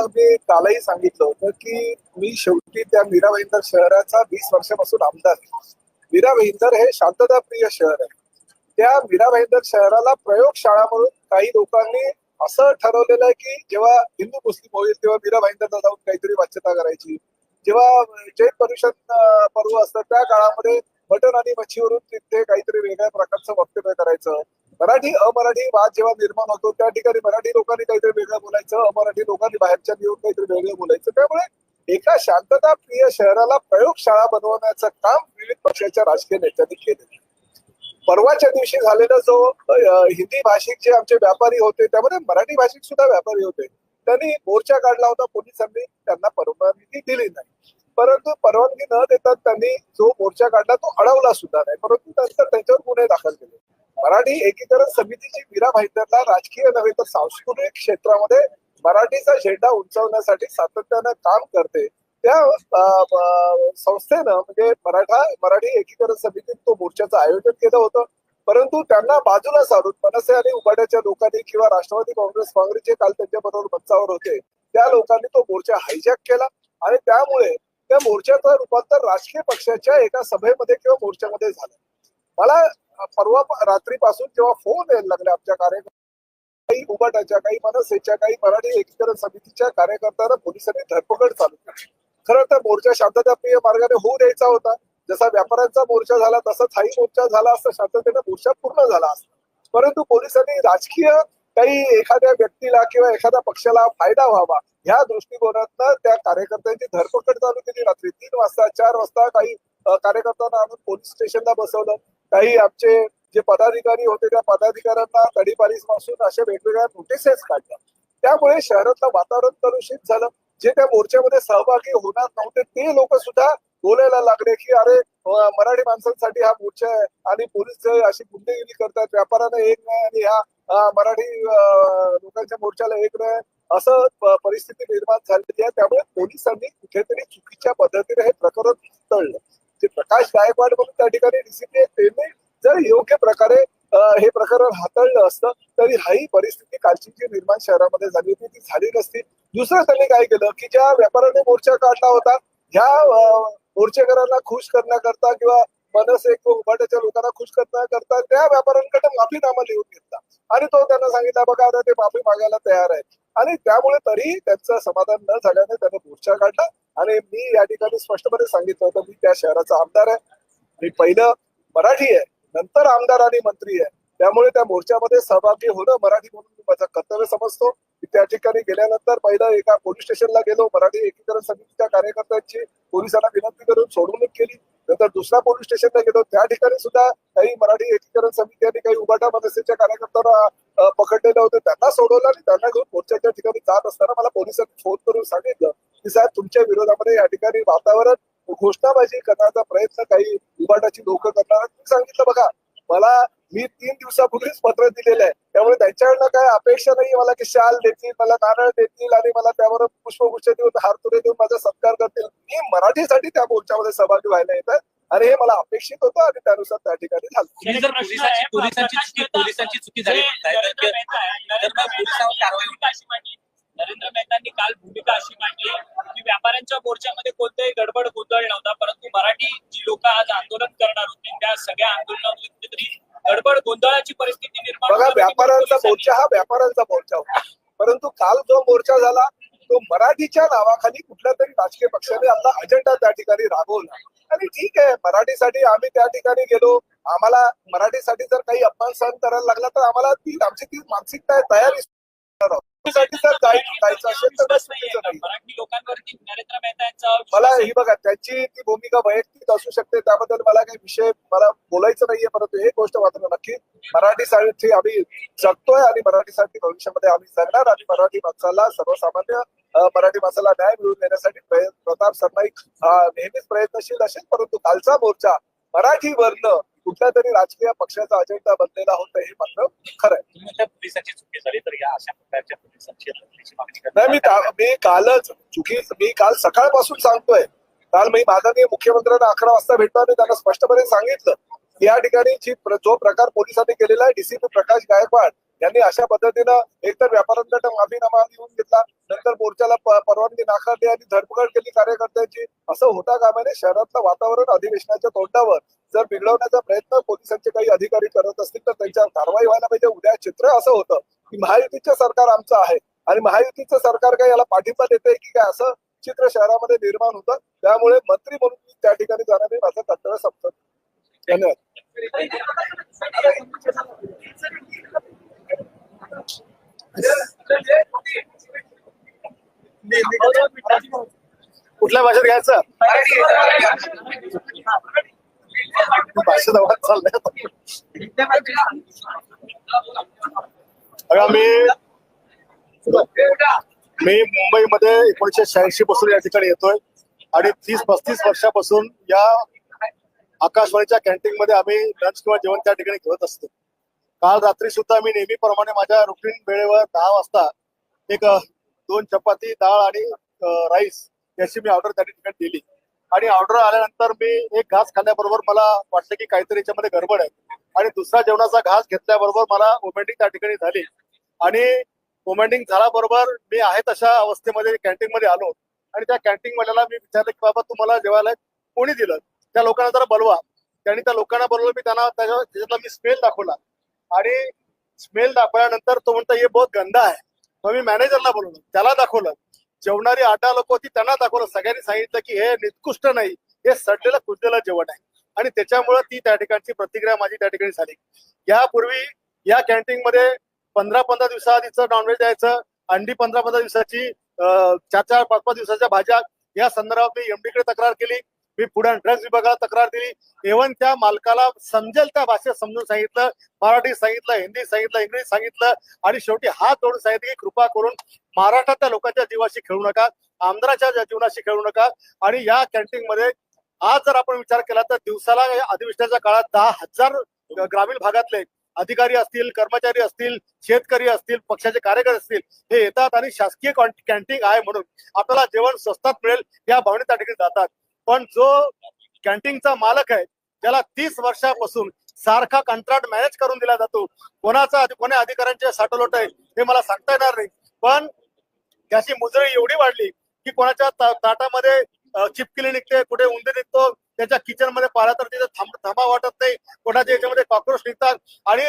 तुम्हाला मी कालही सांगितलं होतं की मी शेवटी त्या मीरा भाईंदर शहराचा वीस वर्षापासून आमदार आहे. मीरा भाईंदर हे शांतताप्रिय शहर आहे. त्या मीरा भाईंदर शहराला प्रयोगशाळा म्हणून काही लोकांनी असं ठरवलेलं आहे की जेव्हा हिंदू मुस्लिम होईल तेव्हा मीरा भाईंदरला जाऊन काहीतरी वाच्यता करायची. जेव्हा जैन परिषद पर्व असतं त्या काळामध्ये मटण आणि मच्छीवरून तिथे काहीतरी वेगळ्या प्रकारचं वक्तव्य करायचं. मराठी अमराठी वाद जेव्हा निर्माण होतो त्या ठिकाणी मराठी लोकांनी काहीतरी वेगळं बोलायचं अमराठी लोकांनी बाहेरच्या येऊन काहीतरी वेगळं बोलायचं. त्यामुळे एका शांतता प्रिय शहराला प्रयोगशाळा बनवण्याचं काम विविध पक्षाच्या राजकीय नेत्यांनी केले परवाच्या दिवशी झालेला जो हिंदी भाषिक जे आमचे व्यापारी होते त्यामध्ये मराठी भाषिक सुद्धा व्यापारी होते. त्यांनी मोर्चा काढला होता पोलिसांनी त्यांना परवानगी दिली नाही. परंतु परवानगी न देता त्यांनी जो मोर्चा काढला तो अडवला सुद्धा नाही. परंतु नंतर त्यांच्यावर गुन्हे दाखल केले. मराठी एकीकरण समितीची मीरा भाईंदरला राजकीय नव्हे तर सांस्कृतिक क्षेत्रामध्ये मराठीचा झेंडा उंचावण्यासाठी सातत्यानं काम करते. त्या संस्थेनं म्हणजे मराठा मराठी एकीकरण समितीत तो मोर्चाचं आयोजन केलं होतं. परंतु त्यांना बाजूला सारून मनसे आणि उघड्याच्या लोकांनी किंवा राष्ट्रवादी काँग्रेस काँग्रेसचे काल त्यांच्या बरोबर मंचावर होते. त्या लोकांनी तो मोर्चा हायजॅक केला आणि त्यामुळे त्या मोर्चाचं रूपांतर राजकीय पक्षाच्या एका सभेमध्ये किंवा मोर्चामध्ये झालं. मला परवा रात्रीपासून जेव्हा फोन यायला लागले आमच्या कार्यकर्त्या काही उबाटाच्या काही मनसेच्या काही मराठी एकीकरण समितीच्या कार्यकर्त्यांना पोलिसांनी धरपकड चालू केली. खरं तर मोर्चा शांतताप्रिय मार्गाने होऊ द्यायचा होता. जसा व्यापाऱ्यांचा मोर्चा झाला तसाच हाही मोर्चा झाला असता शांततेने मोर्चा पूर्ण झाला असता. परंतु पोलिसांनी राजकीय काही एखाद्या व्यक्तीला किंवा एखाद्या पक्षाला फायदा व्हावा या दृष्टिकोनातनं त्या कार्यकर्त्यांची धरपकड चालू केली रात्री. तीन वाजता चार वाजता काही कार्यकर्त्यांना आणून पोलीस स्टेशनला बसवलं. काही आमचे जे पदाधिकारी होते त्या पदाधिकाऱ्यांना तडीपारीसपासून अशा वेगवेगळ्या नोटिसेस काढल्या. त्यामुळे शहरातलं वातावरण कलुषित झालं. जे त्या मोर्चामध्ये सहभागी होणार नव्हते ते लोक सुद्धा बोलायला लागले की अरे मराठी माणसांसाठी हा मोर्चा आहे आणि पोलीस अशी गुंडेगिरी करतात. व्यापाऱ्यांना एक नाही आणि ह्या मराठी लोकांच्या मोर्चाला एक नाही. असं परिस्थिती निर्माण झालेली आहे. त्यामुळे पोलिसांनी कुठेतरी चुकीच्या पद्धतीने हे प्रकरण हाताळलं. जे प्रकाश गायकवाड म्हणून त्या ठिकाणी डीसीपी त्यांनी जर योग्य प्रकारे हे प्रकरण हाताळलं असतं तरी हाही परिस्थिती कालची जी निर्माण शहरामध्ये झाली होती. ती झाली नसती. दुसरं त्यांनी काय केलं की ज्या व्यापाऱ्याने मोर्चा काढला होता ह्या मोर्चेकरांना खुश करण्याकरता किंवा मनसे एक उभाट्याच्या लोकांना खुश करण्याकरता त्या व्यापाऱ्यांकडे माफीनामा लिहून घेतला. आणि तो त्यांना सांगितला बघा आता ते माफी मागायला तयार आहे आणि त्यामुळे तरी त्यांचं समाधान न झाल्याने त्याने मोर्चा काढला. आणि मी या ठिकाणी स्पष्टपणे सांगितलं होतं मी त्या शहराचा आमदार आहे. मी पहिलं मराठी आहे नंतर आमदार आणि मंत्री आहे. त्यामुळे त्या मोर्चामध्ये सहभागी होणं मराठी म्हणून मी माझं कर्तव्य समजतो. मी त्या ठिकाणी गेल्यानंतर पहिलं एका पोलीस स्टेशनला गेलो. मराठी एकीकरण समितीच्या कार्यकर्त्यांची पोलिसांना विनंती करून सोडवणूक केली. नंतर दुसऱ्या पोलीस स्टेशनला गेलो. त्या ठिकाणी सुद्धा काही मराठी एकीकरण समिती आणि काही उबाटा मनसेच्या कार्यकर्त्यांना पकडलेलं होतं. त्यांना सोडवलं आणि त्यांना घेऊन मोर्चाच्या ठिकाणी जात असताना मला पोलिसांनी फोन करून सांगितलं की साहेब तुमच्या विरोधामध्ये या ठिकाणी वातावरण घोषणाबाजी करण्याचा प्रयत्न काही उबाटाची लोक करणार मी सांगितलं बघा मला मी तीन दिवसापूर्वीच पत्र दिलेलं आहे. त्यामुळे त्यांच्याकडनं काय अपेक्षा नाही मला की शाल देतील मला नारळ देतील आणि मला त्यावर पुष्पगुच्छ देऊन हारतुरे देऊन माझा सत्कार करतील. मी मराठीसाठी त्या मोर्चामध्ये सहभागी व्हायला येत आणि हे मला अपेक्षित होतं आणि त्यानुसार त्या ठिकाणी झालं. नरेंद्र मेहतांनी काल भूमिका अशी मांडली की व्यापाऱ्यांच्या मोर्चामध्ये कोणताही गडबड गोंधळ नव्हता परंतु मराठी जी लोक आज आंदोलन करणार होती त्या सगळ्या आंदोलनामध्ये कुठेतरी गडबड गोंधळाची परिस्थिती निर्माण बघा. व्यापाऱ्यांचा मोर्चा हा व्यापाऱ्यांचा मोर्चा होता. परंतु काल जो मोर्चा झाला तो मराठीच्या नावाखाली कुठल्या तरी राजकीय पक्षाने आपला अजेंडा त्या ठिकाणी राबवला. आणि ठीक आहे मराठीसाठी आम्ही त्या ठिकाणी गेलो. आम्हाला मराठीसाठी जर काही अपमान सहन करायला लागला तर आम्हाला ती आमची ती मानसिकता तयारी मला. ही बघा त्यांची ती भूमिका वैयक्तिक असू शकते त्याबद्दल मला काही विषय मला बोलायचं नाहीये परंतु एक गोष्ट मात्र नक्की मराठीसाठी आम्ही जगतोय आणि मराठीसाठी भविष्यामध्ये आम्ही जगणार आणि मराठी माणसाला सर्वसामान्य मराठी माणसाला न्याय मिळवून देण्यासाठी प्रयत्न प्रताप सरनाईक हा नेहमीच प्रयत्नशील असेल परंतु कालचा मोर्चा मराठी वर्ण कुठल्या तरी राजकीय पक्षाचा अजेंडा बनलेला होता हे मात्र खरं पोलिसांची चुकी झाली. अशा प्रकारच्या पोलिसांची रद्दीची मागणी नाही मी मी कालच चुकी मी काल सकाळपासून सांगतोय. काल मी माननीय मुख्यमंत्र्यांना अकरा वाजता भेटणार आणि त्यांना स्पष्टपणे सांगितलं. की या ठिकाणी जी जो प्रकार पोलिसांनी केलेला आहे डीसीपी प्रकाश गायकवाड यांनी अशा पद्धतीनं एकतर व्यापाऱ्यांकडे माफीनामा लिहून घेतला नंतर मोर्चाला परवानगी नाकारली आणि धरपकड केली कार्यकर्त्यांची. असं होता कामाने शहरातलं वातावरण अधिवेशनाच्या तोंडावर जर बिघडवण्याचा प्रयत्न पोलिसांचे काही अधिकारी करत असतील तर त्यांच्यावर कारवाई व्हायला पाहिजे. उद्या चित्र असं होतं. की महायुतीचं सरकार आमचं आहे. आणि महायुतीचं सरकार काय याला पाठिंबा देते की काय असं चित्र शहरामध्ये निर्माण होतं. त्यामुळे मंत्री म्हणून मी त्या ठिकाणी जाण्याने माझं कर्तव्य संपतं. धन्यवाद. कुठल्या भाषेत घ्यायचं? भाषेत आवाज चाललाय बघा मी मी मुंबईमध्ये एकोणीशे शहाऐंशी पासून या ठिकाणी येतोय आणि तीस पस्तीस वर्षापासून या आकाशवाणीच्या कॅन्टीन मध्ये आम्ही लंच किंवा जेवण त्या ठिकाणी घेत असतो. काल रात्री सुद्धा मी नेहमीप्रमाणे माझ्या रुटीन वेळेवर दहा वाजता एक दोन चपाती डाळ आणि राईस याची मी ऑर्डर त्या ठिकाणी दिली. आणि ऑर्डर आल्यानंतर मी एक घास खाल्ल्याबरोबर मला वाटलं की काहीतरी याच्यामध्ये गडबड आहे. आणि दुसरा जेवणाचा घास घेतल्याबरोबर मला वोमेंटिंग त्या ठिकाणी झाली. आणि वोमेंटिंग झाल्याबरोबर मी आहे तशा अवस्थेमध्ये कॅन्टीन मध्ये आलो. आणि त्या कॅन्टीन वाल्याला मी विचारलं की बाबा तुम्हाला जेवायला कोणी दिलं? त्या लोकांना जरा बोलवा. त्यांनी त्या लोकांना बोलवलं मी त्यांना त्याच्या त्याच्यातला मी स्मेल दाखवला. आणि स्मेल दाखवल्यानंतर तो म्हणतो हे बहुत गंदा आहे. मग मी मॅनेजरला बोलवलं त्याला दाखवलं. जेवणारी आटा लोक होती त्यांना दाखवलं. सगळ्यांनी सांगितलं की हे निकृष्ट नाही हे सडलेलं कुजलेलं जेवण आहे. आणि त्याच्यामुळे ती त्या ठिकाणची प्रतिक्रिया माझी त्या ठिकाणी झाली. यापूर्वी या कॅन्टीन मध्ये पंधरा पंधरा दिवसाआधीचं नॉनव्हेज द्यायचं अंडी पंधरा पंधरा दिवसाची चार चार पाच पाच दिवसाच्या भाज्या या संदर्भात मी एमडीकडे तक्रार केली. मी पुढे ड्रग्ज विभागाला तक्रार दिली. इव्हन त्या मालकाला समजेल त्या भाषेत समजून सांगितलं मराठी सांगितलं हिंदी सांगितलं इंग्रजी सांगितलं आणि शेवटी हात जोडून सांगितलं की कृपा करून महाराष्ट्रातल्या लोकांच्या जीवाशी खेळू नका आमदाराच्या जीवनाशी खेळू नका. आणि या कॅन्टीन मध्ये आज जर आपण विचार केला तर दिवसाला या अधिवेशनाच्या काळात दहा हजार ग्रामीण भागातले अधिकारी असतील कर्मचारी असतील शेतकरी असतील पक्षाचे कार्यकर्ते असतील हे येतात आणि शासकीय कॅन्टीन आहे म्हणून आपल्याला जेवण स्वस्तात मिळेल या भावने त्या ठिकाणी जातात. पण जो कॅन्टीनचा मालक आहे त्याला तीस वर्षापासून सारखा कंत्राट मॅनेज करून दिला जातो. कोणाचा कोण्या अधिकाऱ्यांचे साठवलोट आहे हे मला सांगता येणार नाही. पण त्याची मुजरी एवढी वाढली की कोणाच्या ताटामध्ये चिपकिली निघते कुठे उंदीर निघतो त्याच्या किचनमध्ये पाहिलं तर तिथे थांब थांबा वाटत नाही. कोणाच्या याच्यामध्ये कॉक्रोच निघतात. आणि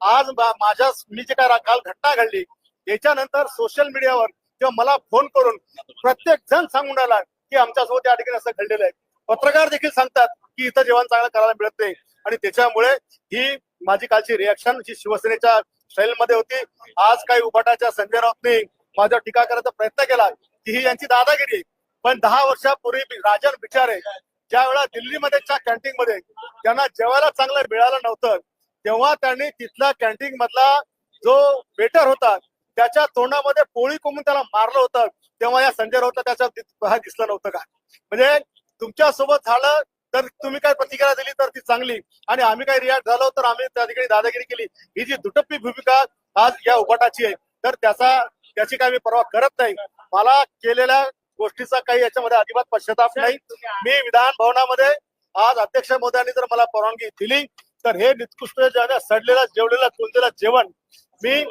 आज माझ्या मी जे काय काल घटना घडली याच्यानंतर सोशल मीडियावर किंवा मला फोन करून प्रत्येक जण सांगून राहिला की आमच्यासोबत या ठिकाणी असं घडलेलं आहे. पत्रकार देखील सांगतात की इथं जेवण चांगलं करायला मिळत नाही. आणि त्याच्यामुळे ही माझी कालची रिॲक्शन जी शिवसेनेच्या स्टाईलमध्ये होती आज काही उभाटाच्या संजय राऊतनी माझ्या टीका करायचा प्रयत्न केला की ही यांची दादागिरी पण दहा वर्षापूर्वी राजन बिचारे ज्या वेळा दिल्लीमध्येच्या कॅन्टीन मध्ये त्यांना जेवायला चांगलं मिळालं नव्हतं तेव्हा त्यांनी तिथला कॅन्टीन मधला जो वेटर होता त्याच्या तोंडामध्ये पोळी कोंबून त्याला मारलं होतं. तेव्हा या संजय राऊतला त्याच्या हा दिसलं नव्हतं का? म्हणजे तुमच्यासोबत झालं तर तुम्ही काय प्रतिक्रिया दिली तर ती चांगली. आणि आम्ही काय रिॲक्ट झालो तर आम्ही त्या ठिकाणी दादागिरी केली. ही जी दुटप्पी भूमिका आज या उभाटाची आहे तर त्याचा त्याची काय मी परवा करत नाही. मला केलेल्या गोष्टीचा काही याच्यामध्ये अजिबात पश्चाताप नाही. मी विधान भवनामध्ये आज अध्यक्ष मोदयांनी जर मला परवानगी दिली तर हे निकृष्ट सडलेलं जेवलेलं कुंजलेलं जेवण मी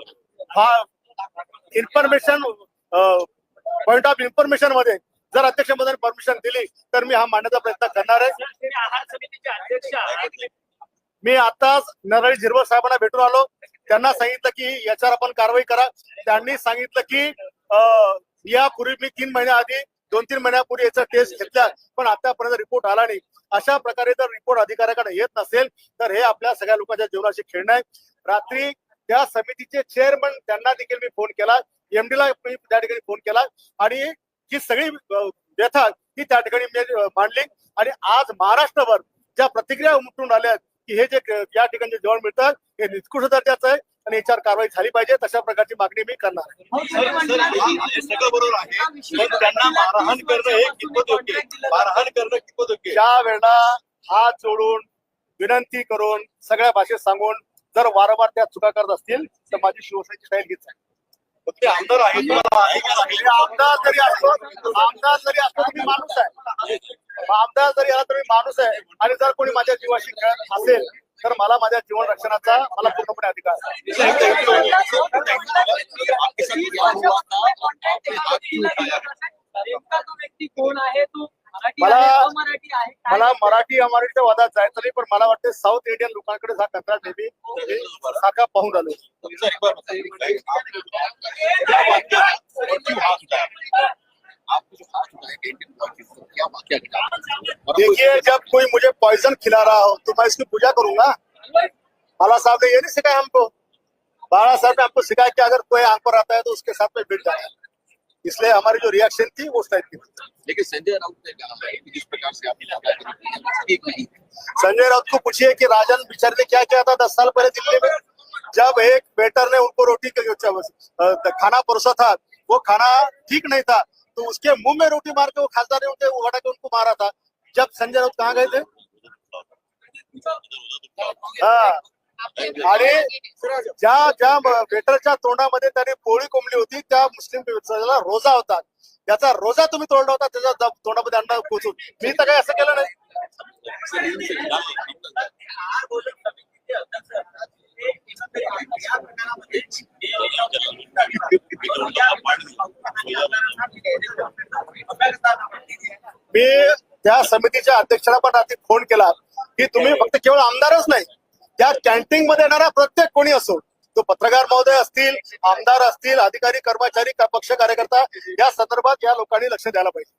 इन्फॉर्मेशन पॉइंट ऑफ इन्फॉर्मेशनमध्ये जर अध्यक्ष मोदयांनी परमिशन दिली तर मी हा मांडण्याचा प्रयत्न करणार आहे. मी आताच नरळी झिरवळ साहेबांना भेटून आलो. त्यांना सांगितलं की याच्यावर आपण कारवाई करा. त्यांनी सांगितलं की यापूर्वी मी तीन महिन्याआधी दोन तीन महिन्यापूर्वी याचा टेस्ट घेतला पण आतापर्यंत रिपोर्ट आला नाही. अशा प्रकारे जर रिपोर्ट अधिकाऱ्याकडे येत नसेल तर हे आपल्या सगळ्या लोकांच्या जीवनाशी खेळणं आहे. रात्री त्या समितीचे चेअरमन त्यांना देखील मी फोन केला. एमडीला मी त्या ठिकाणी फोन केला. आणि ही सगळी व्यथा ही त्या ठिकाणी मी मांडली. आणि आज महाराष्ट्रभर ज्या प्रतिक्रिया उमटून आल्या की हे जे या ठिकाणी जे जेवण मिळतं हे निकृष्ट दर्जाचं आहे आणि याच्यावर कारवाई झाली पाहिजे. तशा प्रकारची मागणी मी करणार आहे. सर सर सगळं बरोबर आहे. पण त्यांना मारहाण करणं कितपत योग्य आहे? मारहाण करणं कितपत योग्य आहे? ज्या वेळेला हात जोडून विनंती करून सगळ्या भाषेत सांगून जर वारंवार त्या चुका करत असतील तर माझी शिवसेनेची स्टाईल हीच आहे ते आमदार आहेत लागेल. आमदार जरी असतो आमदार जरी असतो तरी माणूस आहे आमदार जरी आला तरी माणूस आहे आणि जर कोणी माझ्या जीवाशी खेळत असेल तर मला माझ्या जीवन रक्षणाचा मला पूर्णपणे अधिकार आहे तो व्यक्ती कोण आहे तो मराठी मला- मला मराठी अमराठीच्या वादात जायचं नाही पण मला वाटतं साऊथ इंडियन लोकांकडे हा कंत्राट नेहमी मी साका पाहून आलो है देखिए जब कोई मुझे पॉइजन खिला रहा हो तो मैं इसकी पूजा करूँगा। बाला साहब ने ये नहीं सिखाया हमको? बाला साहब ने हमको सिखाया कि अगर कोई आँख पर आता है तो उसके साथ में जाना है। इसलिए हमारी जो रिएक्शन थी वो उस टाइप की थी। लेकिन संजय राउत ने कहा है कि जिस प्रकार से आपने संजय राउत को पूछिए कि राजन बिचार ने क्या किया था दस साल पहले दिल्ली में? जब एक वेटर ने उनको रोटी खाना परोसा था वो खाना ठीक नहीं था तो उसके मुँह में रोटी मार के वो खासदार ने उनके उठा के उनको मारा था। जब संजय राउत कहाँ गए थे? हा। आणि ज्या ज्या वेटरच्या तोंडामध्ये त्याने पोळी कोंबली होती त्या मुस्लिम रोजा होता. त्याचा रोजा तुम्ही तोडला होता त्याच्या तोंडामध्ये अंडा पोचून मी तर काही असं केलं नाही. मी त्या समितीच्या अध्यक्षाला पण रात्री फोन केला की तुम्ही फक्त केवळ आमदारच नाही त्या कॅन्टीन मध्ये येणारा प्रत्येक कोणी असो तो पत्रकार महोदय असतील आमदार असतील अधिकारी कर्मचारी क- पक्ष कार्यकर्ता या संदर्भात या लोकांनी लक्ष द्यायला पाहिजे?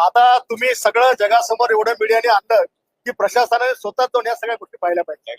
आता तुम्ही सगळं जगासमोर एवढं मीडियाने आणलं की प्रशासनाने स्वतः जाऊन या सगळ्या गोष्टी पाहिल्या पाहिजे.